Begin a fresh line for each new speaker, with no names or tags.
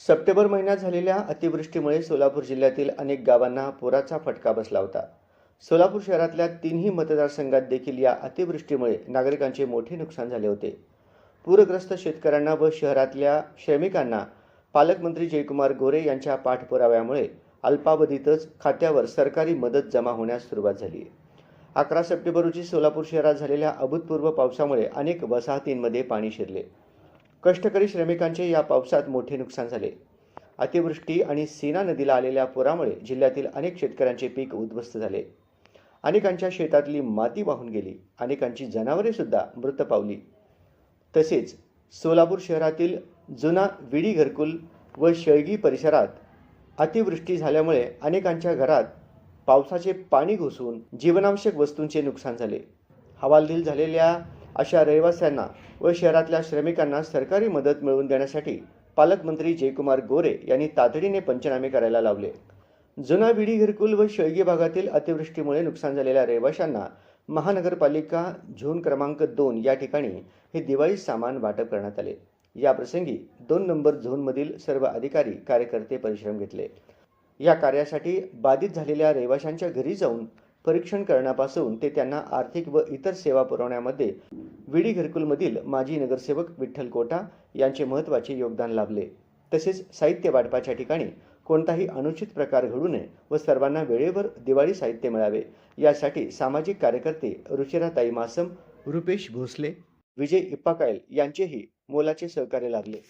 September महिन्यात झालेल्या अतिवृष्टीमुळे सोलापूर जिल्ह्यातील अनेक गावांना पुराचा फटका बसला होता. सोलापूर शहरातल्या तीनही मतदारसंघात देखील या अतिवृष्टीमुळे नागरिकांचे मोठे नुकसान झाले होते. पूरग्रस्त शेतकऱ्यांना व शहरातल्या श्रमिकांना पालकमंत्री जयकुमार गोरे यांच्या पाठपुराव्यामुळे अल्पावधीतच खात्यावर सरकारी मदत जमा होण्यास सुरुवात झाली. अकरा सप्टेंबर रोजी सोलापूर शहरात झालेल्या अभूतपूर्व पावसामुळे अनेक वसाहतींमध्ये पाणी शिरले. कष्टकरी श्रमिकांचे या पावसात मोठे नुकसान झाले. अतिवृष्टी आणि सीना नदीला आलेल्या पुरामुळे जिल्ह्यातील अनेक शेतकऱ्यांचे पीक उद्ध्वस्त झाले. अनेकांच्या शेतातली माती वाहून गेली. अनेकांची जनावरे सुद्धा मृत पावली. तसेच सोलापूर शहरातील जुना विडी घरकुल व शेळगी परिसरात अतिवृष्टी झाल्यामुळे अनेकांच्या घरात पावसाचे पाणी घुसून जीवनावश्यक वस्तूंचे नुकसान झाले. हवालदिल झालेल्या अशा रहिवाशांना व शहरातल्या श्रमिकांना सरकारी मदत मिळवून देण्यासाठी पालकमंत्री जयकुमार गोरे यांनी तातडीने पंचनामे करायला लावले. जुना विडी घरकुल व शेळगी भागातील अतिवृष्टीमुळे नुकसान झालेल्या रहिवाशांना महानगरपालिका झोन क्रमांक दोन या ठिकाणी हे दिवाळी सामान वाटप करण्यात आले. या प्रसंगी दोन नंबर झोनमधील सर्व अधिकारी कार्यकर्ते परिश्रम घेतले. या कार्यासाठी बाधित झालेल्या रहिवाशांच्या घरी जाऊन परीक्षण करण्यापासून ते त्यांना आर्थिक व इतर सेवा पुरवण्यामध्ये विडी घरकुलमधील माजी नगरसेवक विठ्ठल कोटा यांचे महत्त्वाचे योगदान लाभले. तसेच साहित्य वाटपाच्या ठिकाणी कोणताही अनुचित प्रकार घडू नये व सर्वांना वेळेवर दिवाळी साहित्य मिळावे यासाठी सामाजिक कार्यकर्ते रुचिराताई मासम रुपेश भोसले विजय इप्पाकायल यांचेही मोलाचे सहकार्य लाभले.